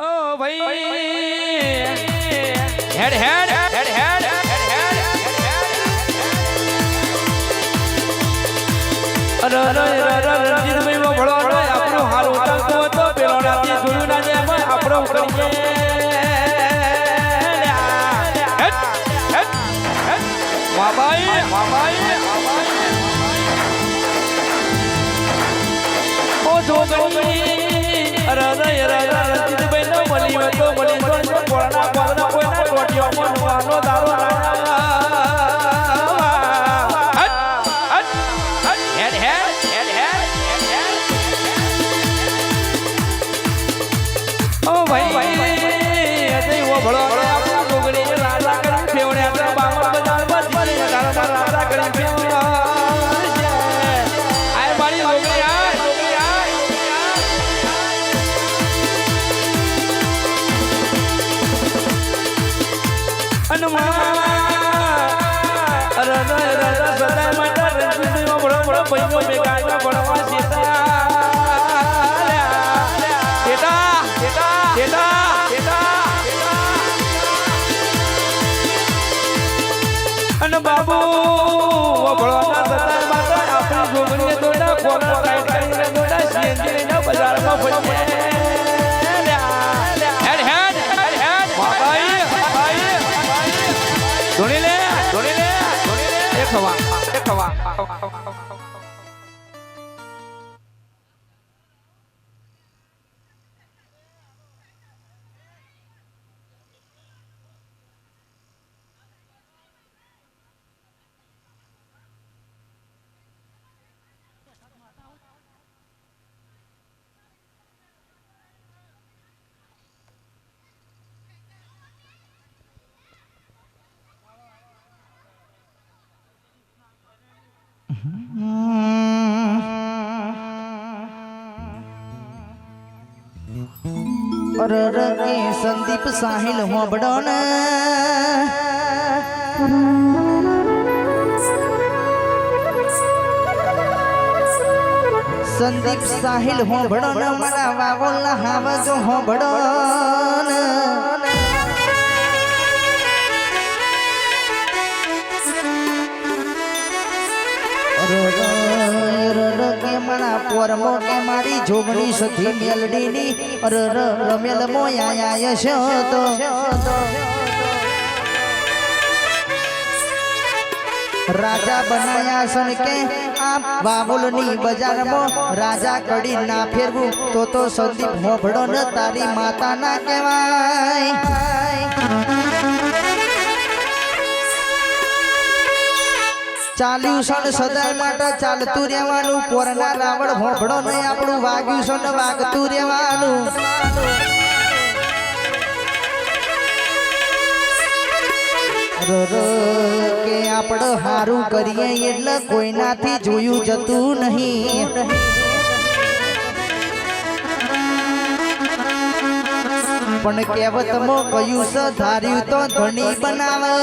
ઓ ભાઈ હેડ હેડ હેડ હેડ અરે અરે અરે રણજીતભાઈ ભળો આપણો હાલ ઉતારતો હતો પેલો રાતે જોયું ના જાય એમાં આપણો કરીએ હેડ હેડ અરે અરે અરે રણજીતભાઈ નો મળી હોય તો મળી તો કોળના કોળના કોઈના ટોટિયો મનવાનો દારો રાણા ભાઈઓ ભેગા ભણવા સીતા સીતા સીતા સીતા અને બાબુ ભણવાના સદાય માટે આપણી છોકરીએ દોડા કોના સાઈડ કરીને દોડા સીએનજી બજારમાં ફરીએ ધોણી લે ધોણી લે ધોણી લે. એક હવા એક હવા અરર કે સંદીપ સાહિલ હોબડો ને સંદીપ સાહિલ હોબડો ને મારા વાવોલા હાવજો હોબડો ને પોરમો કે મારી જોગણી સખી મેલડીની અરર રમેલ મોયા યશ રાજા બનાયા સન કે આ બાબુલની બજારમાં રાજા કડી ના ફેરવું, તો તો સંદીપ હોભળો ને તારી માતા ના કહેવાય. ચાલ્યું સણ સદાય માટે ચાલતું રહેવાનું. પોરના રાવણ હોભળો નહીં આપણું વાગ્યું સણ વાગતું રહેવાનું. કે આપણે હારું કરીએ એટલે કોઈનાથી જોયું જતું નહીં. પણ કહેવતમાં કયું છે ધાર્યું તો ધણી બનાવે.